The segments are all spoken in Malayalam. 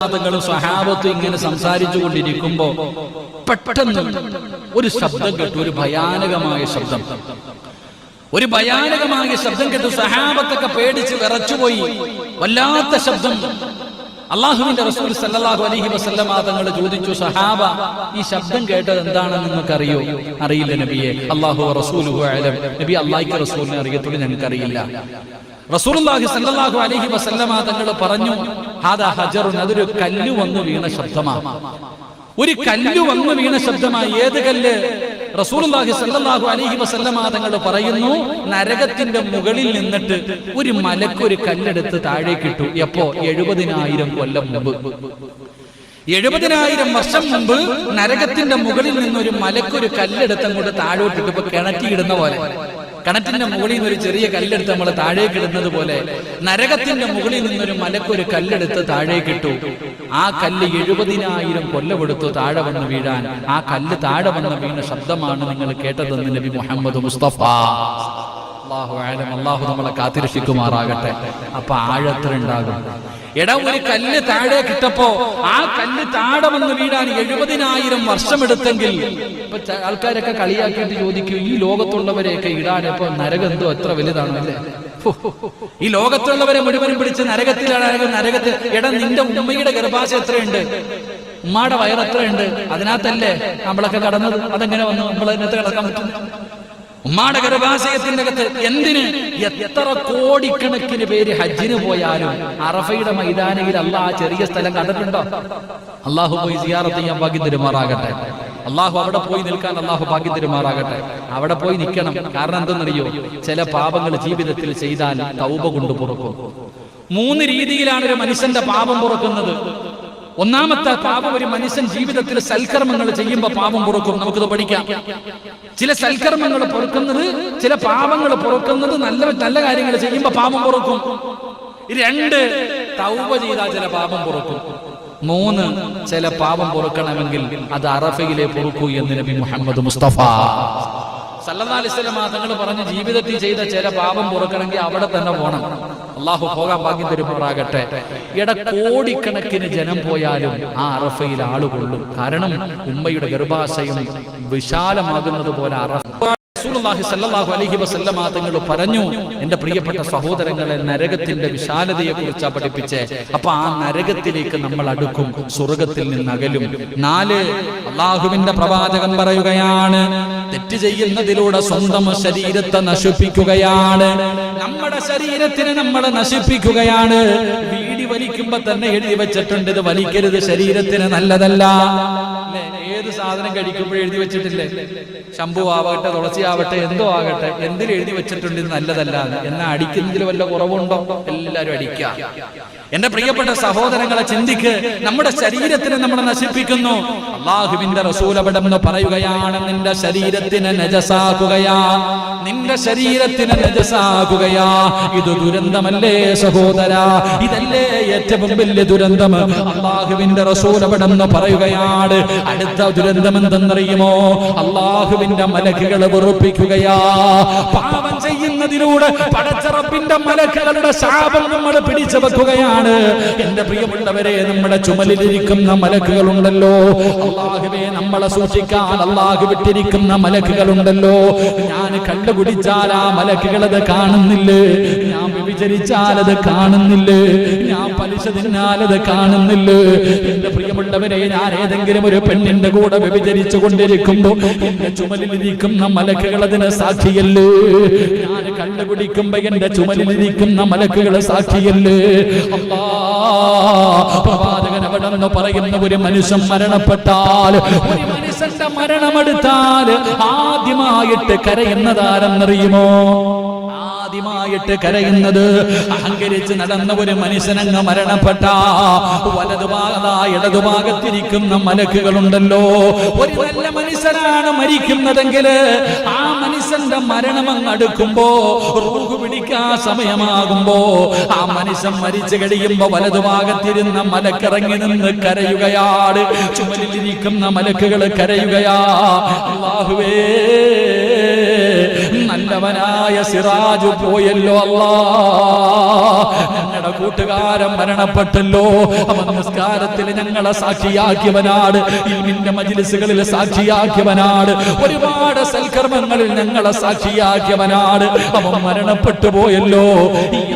സഹാബത്തും ഇങ്ങനെ സംസാരിച്ചു കൊണ്ടിരിക്കുമ്പോ പെട്ടെന്ന് ഒരു ശബ്ദം കേട്ടു ഒരു ഭയാനകമായ ശബ്ദം. ഒരു ഭയാനകമായ ശബ്ദം കേട്ടു സഹാബത്തൊക്കെ പേടിച്ച് വിറച്ചുപോയി. വല്ലാത്ത ശബ്ദം. അള്ളാഹുവിന്റെ റസൂൽ സല്ലല്ലാഹു അലൈഹി വസല്ലമ തങ്ങൾ ചോദിച്ചു സഹാബ ഈ ശബ്ദം കേട്ടത് എന്താണെന്ന് നിങ്ങൾക്ക് അറിയോ അറിയില്ല നബിയെ. അള്ളാഹു അലം. നബി അള്ളാഹിക്ക് റസൂലിനെ അറിയത്തുള്ളൂ ഞങ്ങൾക്ക് അറിയില്ല റസൂലുള്ളാഹി സല്ലല്ലാഹു അലൈഹി വസല്ലമ തങ്ങൾ പറഞ്ഞു ഹാദാ ഹജറുൻ അതൊരു കല്ല് വന്നു വീണ ശബ്ദമാണ് ഒരു കല്ല് വന്നു വീണ ശബ്ദമായി ഏത് കല്ല്? റസൂലുള്ളാഹി സല്ലല്ലാഹു അലൈഹി വസല്ലമ തങ്ങൾ പറയുന്നു നരകത്തിന്റെ മുകളിൽ നിന്നിട്ട് ഒരു മലക്കൊരു കല്ലെടുത്ത് താഴേക്കിട്ടു എപ്പോ? എഴുപതിനായിരം കൊല്ലം മുമ്പ്. എഴുപതിനായിരം വർഷം മുമ്പ് നരകത്തിന്റെ മുകളിൽ നിന്നൊരു മലക്കൊരു കല്ലെടുത്ത് അങ്ങോട്ട് താഴോട്ടിട്ട്. ഇപ്പൊ കിണറ്റിയിടുന്ന പോലെ. കിണറ്റിന്റെ മുകളിൽ നിന്ന് ഒരു ചെറിയ കല്ലെടുത്ത് നമ്മൾ താഴേക്ക് ഇടുന്നത് പോലെ നരകത്തിന്റെ മുകളിൽ നിന്നൊരു മലക്കൊരു കല്ലെടുത്ത് താഴേക്ക് ഇട്ടു. ആ കല്ല് എഴുപതിനായിരം കൊല്ലമെടുത്തു താഴെ വന്ന് വീഴാൻ. ആ കല്ല് താഴെ വന്ന് വീണ ശബ്ദമാണ് നിങ്ങൾ കേട്ടതെന്ന് നബി മുഹമ്മദ് മുസ്തഫ. അള്ളാഹു നമ്മളെ കാത്തിരക്ഷിക്കുമാറാകട്ടെ. അപ്പൊ ആഴത്തിലുണ്ടാകും എടാ ഒരു കല്ല് താഴെ കിട്ടപ്പോ ആ കല്ല് താഴെ വന്ന് വീഴാൻ എഴുപതിനായിരം വർഷമെടുത്തെങ്കിൽ ഇപ്പൊ ആൾക്കാരൊക്കെ കളിയാക്കിയിട്ട് ചോദിക്കും ഈ ലോകത്തുള്ളവരെയൊക്കെ ഇടാൻ ഇപ്പൊ നരകം എന്തോ എത്ര വലുതാണല്ലേ? ഈ ലോകത്തുള്ളവരെ മുഴുവനും പിടിച്ച് നരകത്തിലാണ് നരകത്തിൽ എടാ നിന്റെ ഉമ്മയുടെ ഗർഭാശയം എത്രയുണ്ട്? ഉമ്മയുടെ വയർ എത്രയുണ്ട് അതിനകത്തല്ലേ നമ്മളൊക്കെ കടന്നത്? അതെങ്ങനെ വന്നു? നമ്മൾ അതിനകത്ത് കിടക്കാൻ പറ്റും. ഉമ്മാടെ ഗർഭാശയത്തിന്റെ അകത്ത് എന്തിന് എത്ര കോടിക്കണക്കിന് പേര് ഹജ്ജിന് പോയാലും അറഫയുടെ മൈതാനയിൽ അല്ല ആ ചെറിയ സ്ഥലം കണ്ടിട്ടുണ്ടോ? അള്ളാഹു പോയി സിയാറത്ത് ചെയ്യാൻ ഭാഗ്യം തരുമാറാകട്ടെ. അള്ളാഹു അവിടെ പോയി നിൽക്കാൻ അള്ളാഹു ഭാഗ്യം തരുമാറാകട്ടെ. അവിടെ പോയി നിൽക്കണം. കാരണം എന്തെന്നറിയോ? ചില പാപങ്ങൾ ജീവിതത്തിൽ ചെയ്താൽ തൗബ കൊണ്ട് പുറക്കും. മൂന്ന് രീതിയിലാണ് ഒരു മനുഷ്യന്റെ പാപം പുറക്കുന്നത്. ഒന്നാമത്തെ പാപം ഒരു മനുഷ്യൻ ജീവിതത്തിൽ സൽക്കർമ്മങ്ങൾ ചെയ്യുമ്പോൾ പാപം പുറക്കും. നമുക്കിത് പഠിക്കാം. ചില സൽക്കർമ്മങ്ങൾ പൊറുക്കുന്നത് ചില പാപങ്ങൾ പൊറുക്കുന്നത് നല്ല നല്ല കാര്യങ്ങൾ ചെയ്യുമ്പോൾ പാപം പൊറുക്കും. രണ്ട് തൗബ ചെയ്താൽ ചില പാപം പൊറുക്കും. മൂന്ന് ചില പാപം പൊറുക്കണമെങ്കിൽ അത് അറഫയിലെ പൊറുക്കൂ എന്ന് നബി മുഹമ്മദ് മുസ്തഫ. സല്ലല്ലാലിസ്ലം തങ്ങൾ പറഞ്ഞ് ജീവിതത്തിൽ ചെയ്ത ചില പാപം പൊറുക്കണമെങ്കിൽ അവിടെ തന്നെ പോണം. അള്ളാഹു പോകാൻ ഭാഗ്യം തരുമാറാകട്ടെ. ഇട കോടിക്കണക്കിന് ജനം പോയാലും ആ അറഫയിൽ ആളുകൊള്ളും. കാരണം ഉമ്മയുടെ ഗർഭാശയം വിശാലമാകുന്നത് പോലെ അറഫ റസൂലുള്ളാഹി സല്ലല്ലാഹു അലൈഹി വസല്ലമ തങ്ങൾ പറഞ്ഞു എന്റെ പ്രിയപ്പെട്ട സഹോദരങ്ങളെ നരകത്തിന്റെ വിശാലതയെ കുറിച്ചാ പഠിപ്പിച്ചേ. അപ്പൊ ആ നരകത്തിലേക്ക് നമ്മൾ അടുക്കും സ്വർഗത്തിൽ നിന്ന് അകലും. നാല് അള്ളാഹുവിന്റെ പ്രവാചകൻ പറയുകയാണ് തെറ്റ് ചെയ്യുന്നതിലൂടെ സ്വന്തം ശരീരത്തെ നശിപ്പിക്കുകയാണ്. നമ്മുടെ ശരീരത്തിനെ നമ്മൾ നശിപ്പിക്കുകയാണ്. വീടി വലിക്കുമ്പോ തന്നെ എഴുതി വെച്ചിട്ടുണ്ട് ഇത് വലിക്കരുത് ശരീരത്തിന് നല്ലതല്ല? ഏത് സാധനം കഴിക്കുമ്പോൾ എഴുതി വെച്ചിട്ടില്ലേ? ശംഭു ആവട്ടെ തുളസി ആവട്ടെ എന്തോ ആകട്ടെ എന്തിൽ എഴുതി വെച്ചിട്ടുണ്ട് നല്ലതല്ല എന്നാ അടിക്കുന്നതിൽ വല്ല കുറവുണ്ടോ? എല്ലാരും അടിക്കുക എന്റെ പ്രിയപ്പെട്ട സഹോദരങ്ങളെ ചിന്തിക്ക് നമ്മുടെ ശരീരത്തിനെ നമ്മൾ നശിപ്പിക്കുന്നു. അള്ളാഹുവിന്റെ റസൂൽ അവിടെ പറയുകയാണ് നിന്റെ ശരീരത്തിന് നജസാകുകയാ നിന്റെ ശരീരത്തിന് നജസാകുകയാ ഇത് ദുരന്തമല്ലേ സഹോദര? ഇതല്ലേ ഏറ്റവും വലിയ ദുരന്തം? അള്ളാഹുവിന്റെ റസൂൽ എന്ന് പറയുകയാണ് അടുത്ത ദുരന്തം എന്തെന്നറിയുമോ? അള്ളാഹുവിന്റെ മലക്കുകളെ വെറുപ്പിക്കുകയാ. പാപം ചെയ്യുന്നതിലൂടെ പടച്ചറപ്പിന്റെ മലക്കുകളുടെ ശാപം നമ്മൾ പിടിച്ചു വെക്കുകയാണ്. എന്റെ പ്രിയമുള്ളവരെ നമ്മുടെ ചുമലിലിരിക്കുന്ന മലക്കുകളുണ്ടല്ലോ. അള്ളാഹുവെ നമ്മളെ സൂക്ഷിക്കാൻ അള്ളാഹു വിട്ടിരിക്കുന്ന മലക്കുകളുണ്ടല്ലോ. ഞാൻ കണ്ടു കുടിച്ചാൽ ആ മലക്കുകളത് കാണുന്നില്ലേ. ഞാൻ വ്യഭിചരിച്ചാൽ അത് കാണുന്നില്ലേ. ഞാൻ പലിശ തിന്നാലത് കാണുന്നില്ലേ. എന്റെ പ്രിയമുള്ളവരെ ഞാൻ ഏതെങ്കിലും ഒരു പെണ്ണിന്റെ കൂടെ വ്യഭിചരിച്ചു കൊണ്ടിരിക്കുമ്പോ എന്റെ ചുമലിലിരിക്കുന്ന മലക്കുകൾ അതിന് സാക്ഷിയല്ലേ? ഞാൻ കണ്ടുപിടിക്കുമ്പോ എന്റെ ചുമലിലിരിക്കുന്ന മലക്കുകളെ സാക്ഷിയല്ലേ? പ്രവാചകൻ പറയുന്ന ഒരു മനുഷ്യൻ മരണപ്പെട്ടാൽ ഒരു മനുഷ്യന്റെ മരണമെടുത്താൽ ആദ്യമായിട്ട് കരയുന്നതാരെന്നറിയുമോ? ആദ്യമായിട്ട് കരയുന്നത് അഹങ്കരിച്ച് നടന്ന ഒരു മനുഷ്യനങ്ങ് മരണപ്പെട്ട വലതുഭാഗതായ ഇടതുഭാഗത്തിരിക്കുന്ന മലക്കുകളുണ്ടല്ലോ. ഒരു നല്ല മനുഷ്യനാണ് മരിക്കുന്നതെങ്കിൽ ആ മനുഷ്യന്റെ മരണം അങ്ങ് അടുക്കുമ്പോ റൂഹ് പിടിക്കാൻ സമയമാകുമ്പോ ആ മനുഷ്യൻ മരിച്ചു കഴിയുമ്പോ വലതുഭാഗത്തിരുന്ന മലക്കിറങ്ങി നിന്ന് കരയുകയാണ് ചുമലിലിരിക്കുന്ന മലക്കുകൾ കരയുകയാ. അള്ളാഹുവേ നല്ലവനായ സിറാജു പോയല്ലോ അല്ലാ. ഞങ്ങളുടെ കൂട്ടുകാരൻ മരണപ്പെട്ടല്ലോ? അവൻ നിസ്കാരത്തിൽ ഞങ്ങളെ സാക്ഷിയാക്കിയവനാണ്. ഇൽമിന്റെ മജിലിസുകളിൽ സാക്ഷിയാക്കിയവനാണ്. ഒരുപാട് സൽക്കർമ്മങ്ങളിൽ ഞങ്ങളെ സാക്ഷിയാക്കിയവനാണ്. അവൻ മരണപ്പെട്ടു പോയല്ലോ.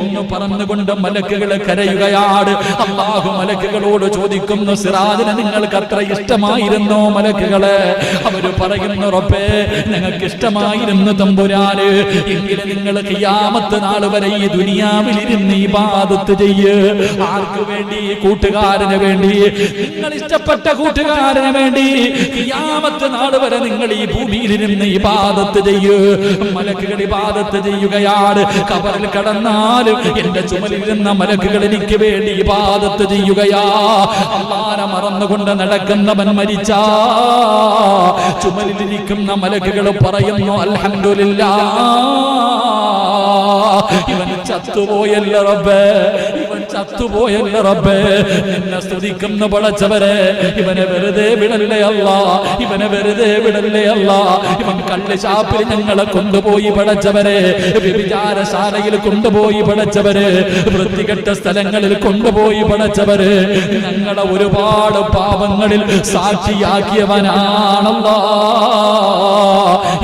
എന്ന് പറഞ്ഞുകൊണ്ട് മലക്കുകൾ കരയുകയാണ്. അള്ളാഹു മലക്കുകളോട് ചോദിക്കുന്നു സിറാജിനെ നിങ്ങൾക്ക് അത്ര ഇഷ്ടമായിരുന്നോ മലക്കുകളെ? അവർ പറയുന്നു റബ്ബേ ഞങ്ങൾക്ക് ഇഷ്ടമായിരുന്നു തമ്പുരാന്. എങ്കിലും നിങ്ങൾ കിയാമത്ത് നാൾ വരെ ഈ ദുനിയാവിൽ ഇരുന്ന് ഈ ബാധത്ത് ചെയ്യ്. ആർക്ക് വേണ്ടി? കൂട്ടുകാരന് വേണ്ടി. നിങ്ങൾ ഇഷ്ടപ്പെട്ട കൂട്ടുകാരന് വേണ്ടി കിയാമത്ത് നാൾ വരെ നിങ്ങൾ ഈ ഭൂമിയിൽ നിന്ന് ഇബാദത്ത് ചെയ്യ്. മലക്കുകൾ ഇബാദത്ത് ചെയ്യുകയാണ്. കബറിൽ കടന്നാലും എന്റെ ചുമലിരുന്ന മലക്കുകൾ എനിക്ക് വേണ്ടി ഇബാദത്ത് ചെയ്യുകയാ. അമ്മാനെ മറന്നുകൊണ്ട് നടക്കുന്നവൻ മരിച്ചാ. ചുമലിലിരിക്കുന്ന മലക്കുകൾ പറയുന്നു അൽഹംദുലില്ലാ. ഇവൻ ചത്തുപോയല്ല റബ്ബേ. ഇവൻ ചത്തുപോയല്ല റബ്ബേ. നിന്നെ സ്തുതിക്കുന്ന പടച്ചവരെ ഇവനെ വെറുതെ വിടല്ലേ അല്ല. ഇവനെ വെറുതെ വിടല്ലേ അല്ല. ഇവൻ കള്ള് ചാപ്പിൽ ഞങ്ങളെ കൊണ്ടുപോയി പടച്ചവരെ. വിചാരശാലയിൽ കൊണ്ടുപോയി പടച്ചവര്. വൃത്തികെട്ട സ്ഥലങ്ങളിൽ കൊണ്ടുപോയി പടച്ചവര്. ഞങ്ങളെ ഒരുപാട് പാപങ്ങളിൽ സാക്ഷിയാക്കിയവനാണല്ലോ.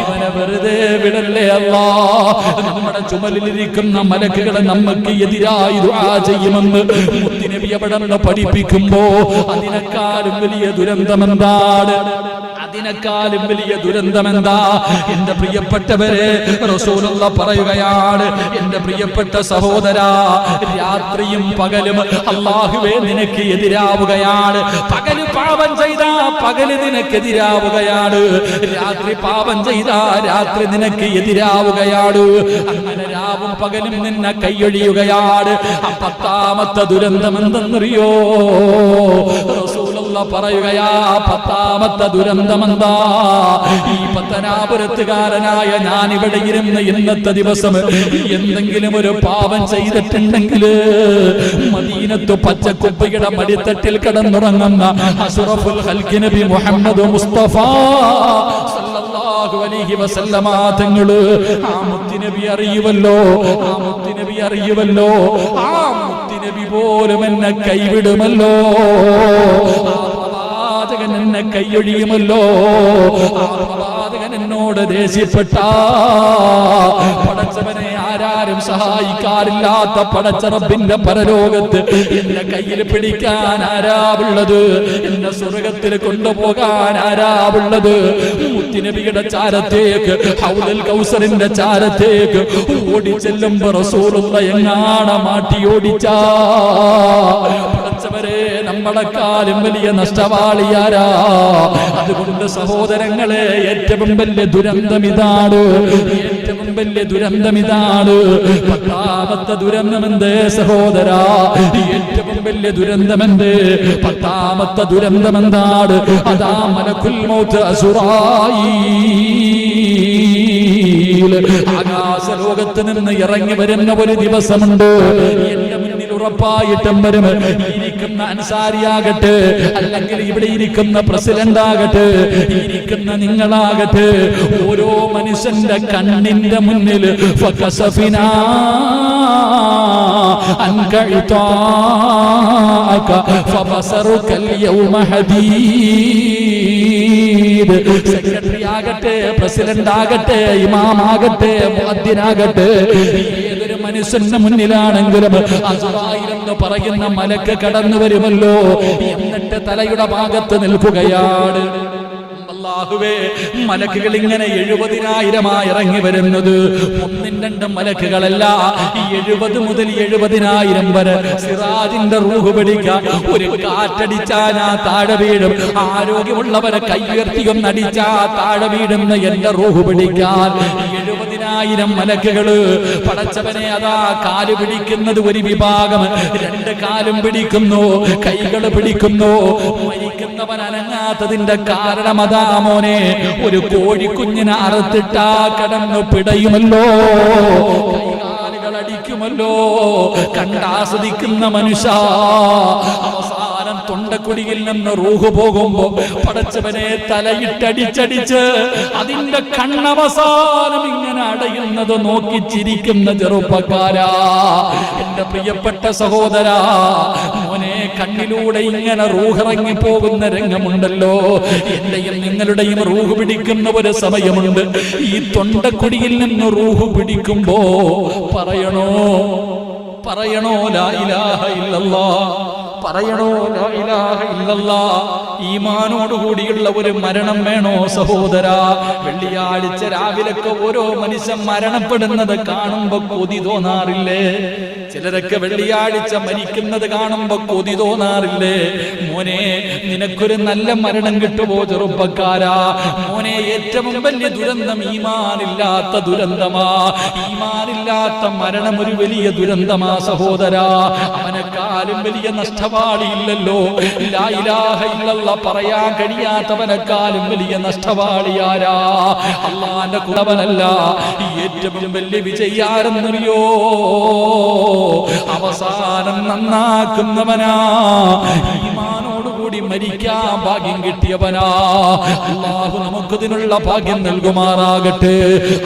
ഇവനെ വെറുതെ വിടല്ലേ അല്ല? നമ്മുടെ ചുമലിലിരിക്കുന്ന മലക്കുകളെ നമുക്ക് എതിരായി ചെയ്യുമെന്ന് മുത്തിനെ പഠിപ്പിക്കുമ്പോ അതിനേക്കാളും വലിയ ദുരന്തമെന്താണ്? അതിനേക്കാളും വലിയ ദുരന്തം എന്താ എന്റെ പ്രിയപ്പെട്ടവരെ റസൂലുള്ള പറയുകയാണ് എന്റെ പ്രിയപ്പെട്ട സഹോദര രാത്രിയും പകലും അള്ളാഹുവേ നിനക്ക് എതിരാവുകയാണ്. പകൽ പാപം ചെയ്ത പകൽ നിനക്കെതിരാവുകയാണ് രാത്രി പാപം ചെയ്ത രാത്രി നിനക്ക് എതിരാവുകയാണ്. അങ്ങനെ രാവും പകലും നിന്നെ കൈയൊഴിയുകയാണ്. പത്താമത്തെ ദുരന്തം എന്തെന്നറിയോ റസൂലുള്ള പറയുകയാ പത്താമത്തെ ദുരന്തമെന്താ? ഈ പത്തനാപുരത്തുകാരനായ ഞാൻ ഇവിടെ ഇരുന്ന് ഇന്നത്തെ ദിവസം എന്തെങ്കിലും ഒരു പാപം ചെയ്തിട്ടുണ്ടെങ്കിൽ മദീനത്ത് പച്ചക്കുപ്പിയുടെ മടിത്തട്ടിൽ കിടന്നുറങ്ങുന്ന അഷറഫുൽ ഹൽക്കി നബി മുഹമ്മദ് മുസ്തഫ തങ്ങൾ ആ മുത്തിനബി അറിയുമല്ലോ ആ മുത്തിനബി അറിയുമല്ലോ ആ മുത്തിനബി പോലും എന്നെ കൈവിടുമല്ലോ. ആ എന്നെ കൈയൊഴിയുമല്ലോ. പ്രവാചകൻ എന്നോട് ദേഷ്യപ്പെട്ട. പടച്ചവനെ ആരാരും സഹായിക്കാറില്ലാത്ത പടച്ചറപ്പിന്റെ പരലോകത്ത് എന്റെ കയ്യിൽ പിടിക്കാൻ ആരാവുള്ളത്? എന്നെ സ്വർഗത്തിൽ കൊണ്ടുപോകാൻ ആരാവുള്ളത്? മുത്തിനബിയുടെ ചാരത്തേക്ക് ഹൗലൽ കൗസറിന്റെ ചാരത്തേക്ക് ഓടിച്ചെല്ലുമ്പോ റസൂലുള്ള എങ്ങാണ മാറ്റി ഓടിച്ചാ. പടച്ചവരെ നമ്മളെക്കാളും വലിയ നഷ്ടവാളിയാരാ. അതുകൊണ്ട് സഹോദരങ്ങളെ ഏറ്റവും വലിയ ദുരന്തം ഇതാണ് ഏറ്റവും വലിയ ദുരന്തം ഇതാണ് പത്താമത്തെ ദുരന്തമെന്ത് സഹോദരാ? ഏറ്റവും വലിയ ദുരന്തമെന്ത്? പത്താമത്തെ ദുരന്തമെന്താണ്? അതാ മലക്കുൽ മൗത്ത് അസുറായി ആകാശ ലോകത്ത് നിന്ന് ഇറങ്ങി വരുന്ന ഒരു ദിവസമുണ്ട്. ഉറപ്പായിട്ടും വരും. ഇരിക്കുന്ന അൻസാരിയാകട്ടെ അല്ലെങ്കിൽ ഇവിടെ ഇരിക്കുന്ന പ്രസിഡന്റ് ആകട്ടെ ഇരിക്കുന്ന നിങ്ങളാകട്ടെ ഓരോ മനുഷ്യന്റെ കണ്ണിന്റെ മുന്നിൽ സെക്രട്ടറി ആകട്ടെ പ്രസിഡന്റ് ആകട്ടെ ഇമാം ആകട്ടെ മനുഷ്യന്റെ മുന്നിലാണെങ്കിലും അസുറായിലെന്ന് പറയുന്ന മലക്ക് കടന്നു വരുമല്ലോ. എന്നിട്ട് തലയുടെ ഭാഗത്ത് നിൽക്കുകയാണ്. അല്ലാഹുവേ മലക്കുകൾ ഇങ്ങനെ എഴുപതിനായിരമായി ഇറങ്ങി വരുന്നത്. ഒന്നും രണ്ടും മലക്കുകളല്ല ഈ എഴുപത് മുതൽ എഴുപതിനായിരം വരെ സിറാജിന്റെ റൂഹ് പിടിക്കാൻ ഒരു കാറ്റടിച്ചാൽ ആ താഴെ വീഴും. ആരോഗ്യമുള്ളവരെ കൈയുയർത്തിയൊന്നടിച്ചാ താഴെ വീടുന്ന എന്റെ റൂഹ് പിടിക്കാൻ. എഴുപതിനായിരം മലക്കുകൾ പടച്ചവനെ അതാ കാൽ പിടിക്കുന്നത് ഒരു വിഭാഗം. രണ്ട് കാലും പിടിക്കുന്നു കൈകൾ പിടിക്കുന്നു. മരിക്കുന്നവൻ അനങ്ങാത്തതിന്റെ കാരണം അതാ മോനെ ഒരു കോഴിക്കുഞ്ഞിനെ അറുത്തിട്ടാ കടന്നു പിടയുമല്ലോ. അടിക്കുമല്ലോ കണ്ടാസ്വദിക്കുന്ന മനുഷ്യ അവസാനം തൊണ്ടക്കുടിയിൽ നിന്ന് റൂഹ് പോകുമ്പോ പടച്ചവനെ തലയിട്ടടിച്ചടിച്ച് അതിന്റെ കണ്ണവസാനം ഇങ്ങനെ അടയുന്നത് നോക്കി ചിരിക്കുന്ന ചെറുപ്പക്കാരാ. എന്റെ പ്രിയപ്പെട്ട സഹോദരാ മോനെ കണ്ണിലൂടെ ഇങ്ങനെ റൂഹിറങ്ങി പോകുന്ന രംഗമുണ്ടല്ലോ. എന്റെയും നിങ്ങളുടെയും റൂഹ് പിടിക്കുന്ന ഒരു സമയമുണ്ട്. ഈ തൊണ്ടക്കുടിയിൽ നിന്ന് റൂഹ് പിടിക്കുമ്പോ പറയണോ? പറയണോ? ലാ ഇലാഹ ഇല്ലല്ലാ. പറയണോ? ഈമാനോടുകൂടിയുള്ള ഒരു മരണം വേണോ സഹോദര? വെള്ളിയാഴ്ച രാവിലൊക്കെ ഓരോ മനുഷ്യൻ മരണപ്പെടുന്നത് കാണുമ്പോ കൊതി തോന്നാറില്ലേ? ചിലരൊക്കെ വെള്ളിയാഴ്ച മരിക്കുന്നത് കാണുമ്പോ കൊതി തോന്നാറില്ലേ? മോനെ നിനക്കൊരു നല്ല മരണം കിട്ടുമോ ചെറുപ്പക്കാരാ? മോനെ ഏറ്റവും വലിയ ദുരന്തം ഈമാനില്ലാത്ത ദുരന്തമാ. ഈമാനില്ലാത്ത മരണം ഒരു വലിയ ദുരന്തമാ സഹോദര. അവനെക്കാലും വലിയ നഷ്ടപാടിയില്ലല്ലോ. പറയാൻ കഴിയാത്തവനെക്കാളും വലിയ നഷ്ടപാടിയാരാ അള്ളാന്റെ കുടവനല്ല. ഏറ്റവും വലിയ വിജയാരെന്നറിയോ? അവസാനം നന്നാക്കുന്നവനാ. ഈമാനോടുകൂടി മരിക്കാൻ ഭാഗ്യം കിട്ടിയവനാ. അള്ളാഹു നമുക്കതിനുള്ള ഭാഗ്യം നൽകുമാറാകട്ടെ.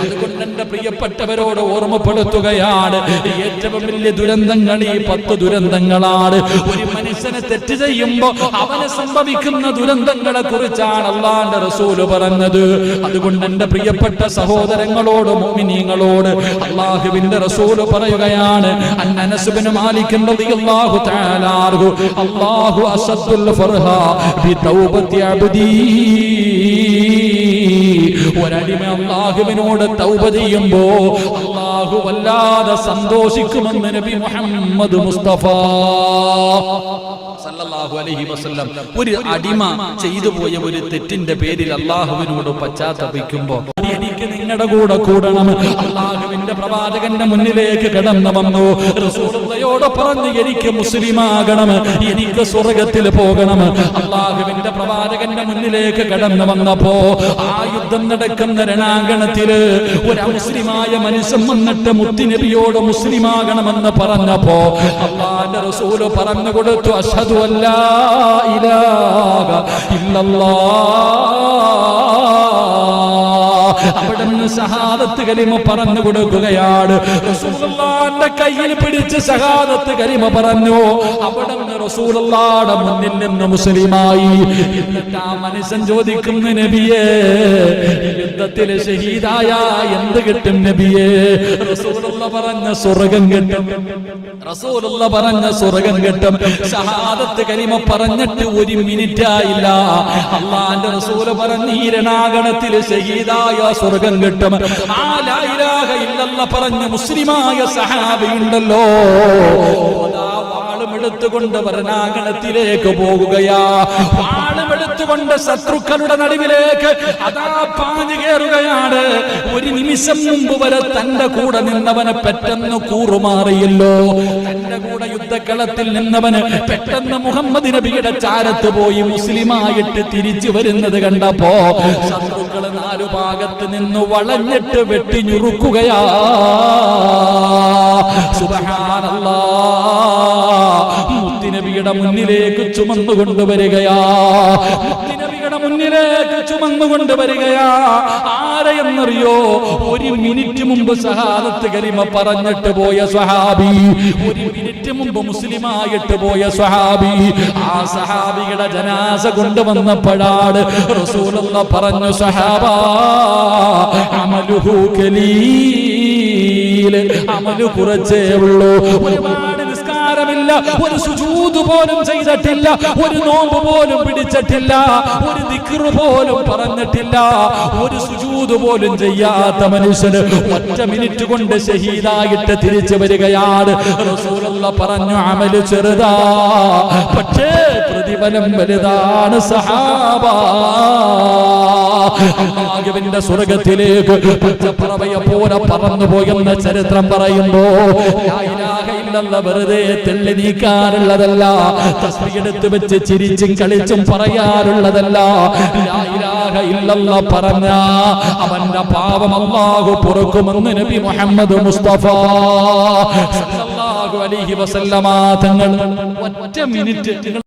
അതുകൊണ്ട് എന്റെ പ്രിയപ്പെട്ടവരോട് ഓർമ്മപ്പെടുത്തുകയാണ് ഏറ്റവും വലിയ ദുരന്തങ്ങൾ ഈ പത്ത് ദുരന്തങ്ങളാണ്. ഒരു മനുഷ്യനെ തെറ്റ് ചെയ്യുമ്പോ അവന് സംഭവിക്കുന്ന ദുരന്തങ്ങളെ കുറിച്ചാണ് അള്ളാന്റെ റസൂൽ പറഞ്ഞത്. അതുകൊണ്ട് എന്റെ പ്രിയപ്പെട്ട സഹോദരങ്ങളോട് മോമിനിയങ്ങളോട് അള്ളാഹുവിന്റെ റസൂൽ പറയുകയാണ് അന്നനസുബിന് മാലിക്കുന്നത് റളിയല്ലാഹു തആല അള്ളാഹു അസദ്ദുൽ ഫർഹ ബി ഒരടിമ അള്ളാഹുവിനോട് തൗബ ചെയ്യുമ്പോ അള്ളാഹു വല്ലാതെ സന്തോഷിക്കുമെന്ന് നബി മുഹമ്മദ് മുസ്തഫ. സല്ലല്ലാഹു അലൈഹി വസല്ലം. ഒരു അടിമ ചെയ്തു പോയ ഒരു തെറ്റിന്റെ പേരിൽ അള്ളാഹുവിനോട് പശ്ചാത്തപിക്കുമ്പോ എനിക്ക് നിങ്ങളുടെ കൂടെ കൂടണം. അള്ളാഹുവിന്റെ പ്രവാചകന്റെ മുന്നിലേക്ക് കിടന്നു വന്നു. റസൂലുള്ളയോട് പറഞ്ഞു എനിക്ക് മുസ്ലിമാകണം എനിക്ക് സ്വർഗത്തിൽ പോകണം. അള്ളാഹുവിന്റെ പ്രവാചകന്റെ മുന്നിലേക്ക് കടന്നു വന്നപ്പോ ആ യുദ്ധം നടക്കുന്ന രണാങ്കണത്തിൽ ഒരു മുസ്ലിമായ മനുഷ്യൻ വന്നിട്ട് മുത്തിനബിയോട് മുസ്ലിമാകണമെന്ന് പറഞ്ഞപ്പോ അള്ളാന്റെ റസൂൽ പറഞ്ഞു കൊടുത്തു അഷതു അല്ല ഇലാഹ ഇല്ലല്ലാഹ് അവിടുന്ന് ഷഹാദത്ത് കലിമ പറഞ്ഞു കൊടുക്കുകയാണ്. റസൂലുള്ളാന്റെ കയ്യിൽ പിടിച്ച് സഹാദത്ത് കരിമ പറഞ്ഞു അവിടെ റസൂലുള്ളാടെ മുന്നിൽ നിന്ന് മുസ്ലിമായി എന്നിട്ട് ആ മനുഷ്യൻ ചോദിക്കുന്ന നബിയെ യുദ്ധത്തിൽ ഷഹീദായ എന്ത് കിട്ടും നബിയെ? റസൂലുള്ള പറഞ്ഞ സ്വർഗം കിട്ടും. റസൂലുള്ള പറഞ്ഞ സ്വർഗം കിട്ടും. ഷഹാദത്ത് കരിമ പറഞ്ഞിട്ട് ഒരു മിനിറ്റ് ആയില്ല. അള്ളാന്റെ റസൂൽ പറഞ്ഞ ഈ രണാഗണത്തിൽ ഷഹീദായ സ്വർഗം കിട്ടും. ആ ലാ ഇലാഹ ഇല്ലല്ലാഹ് പറഞ്ഞ മുസ്ലിമായ സഹാബി വാളും എടുത്തുകൊണ്ട് ഭരണാഗണത്തിലേക്ക് പോകുകയാ. വാളും എടുത്തുകൊണ്ട് ശത്രുക്കളുടെ നടുവിലേക്ക് അതാ പാഞ്ഞു കയറുകയാണ്. ഒരു നിമിഷം മുമ്പ് വരെ തന്റെ കൂടെ നിന്നവനെ പെട്ടെന്ന് കൂറുമാറിയല്ലോ. തന്റെ കൂടെ യുദ്ധക്കളത്തിൽ നിന്നവന് പെട്ടെന്ന് മുഹമ്മദ് നബിയുടെ ചാരത്ത് പോയി മുസ്ലിമായിട്ട് തിരിച്ചു വരുന്നത് കണ്ടപ്പോ ശത്രുക്കൾ നാലു ഭാഗത്ത് നിന്ന് വളഞ്ഞിട്ട് വെട്ടിഞ്ഞുറുക്കുകയാ. മുത്തിനബിയുടെ മുന്നിലേക്ക് ചുമന്നു കൊണ്ടുവരികയാ മുത്തിനബിയുടെ മുന്നിലേക്ക് ചുമന്നു കൊണ്ടുവരികയാ ആരെയെന്നറിയോ? ഒരു മിനിറ്റ് മുമ്പ് സഹാദത്ത് കരിമ പറഞ്ഞിട്ട് പോയ സ്വഹാബി. ഒരു മിനിറ്റ് മുമ്പ് മുസ്ലിമായിട്ട് പോയ സ്വഹാബി. ആ സഹാബിയുടെ ജനാസ കൊണ്ടുവന്നപ്പോഴാണ് റസൂലുള്ള പറഞ്ഞു സഹാബ അമലുഹു കലീൽ അമലു കുറച്ചേ ഉള്ളൂ. ഒരുപാട് നിസ്കാരമില്ല. ഒരു സുജൂത് പോലും ചെയ്തിട്ടില്ല. ഒരു നോമ്പ് പോലും പിടിച്ചിട്ടില്ല. ഒരു ദിക്റ് പോലും പറഞ്ഞിട്ടില്ല. ഒരു സുജൂത് പോലും ചെയ്യാത്ത മനുഷ്യന് ഒറ്റ മിനിറ്റ് കൊണ്ട് ഷഹീദായിട്ട് തിരിച്ചു വരികയാണ്. റസൂലുള്ള പറഞ്ഞു അമൽ ചെറുതാ. പക്ഷേ പ്രതിഫലം വലുതാണ് സഹാബ. അള്ളാഹുവിന്റെ സ്വർഗത്തിലേക്ക് പച്ചപ്പറവയെ പോലെ പറന്നു പോയെന്ന ചരിത്രം പറയുമ്പോ വെറുതെ തെള്ളി നീക്കാറുള്ളതല്ല എടുത്ത് വെച്ച് ചിരിച്ചും കളിച്ചും പറയാറുള്ളതല്ല ലാ ഇല്ലല്ലാഹ് പറഞ്ഞ അവന്റെ പാപം അല്ലാഹു പൊറുക്കുമെന്ന് നബി മുഹമ്മദ് മുസ്തഫ അലൈഹി വസല്ലമ തങ്ങൾ ഒറ്റ മിനിറ്റ്